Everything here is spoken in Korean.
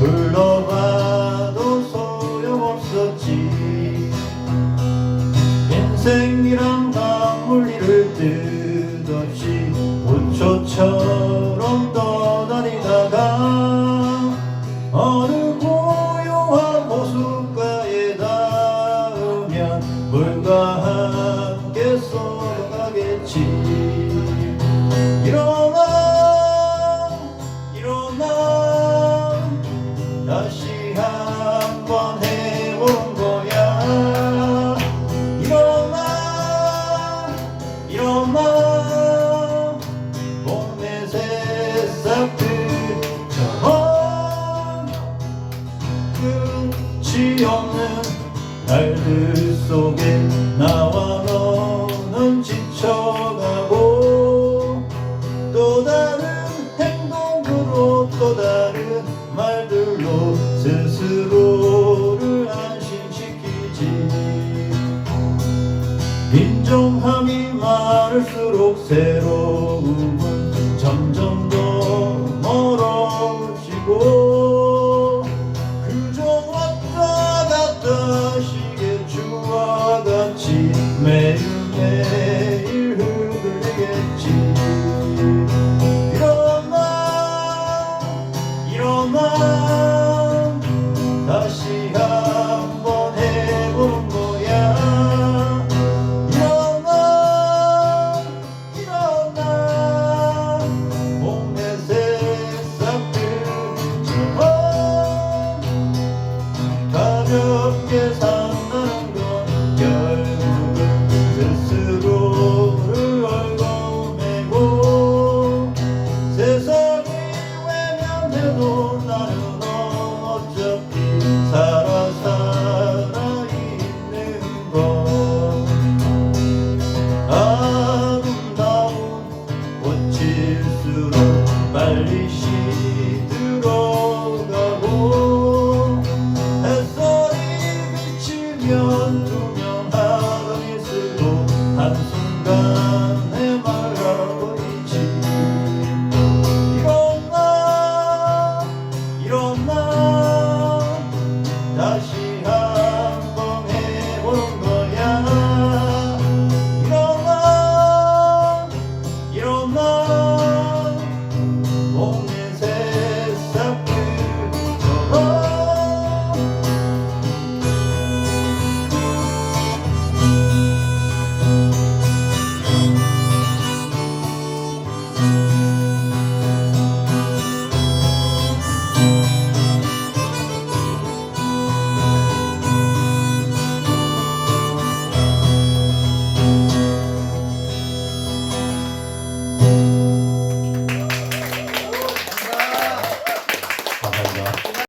불러봐도 소용없었지. 인생이란 강물 이를 듯 날들 속에 나와 너는 지쳐가고 또 다른 행동으로 또 다른 말들로 스스로를 안심시키지. 인정함이 많을수록 새로 시들어 빨리 시들어 가고. 햇살이 비치면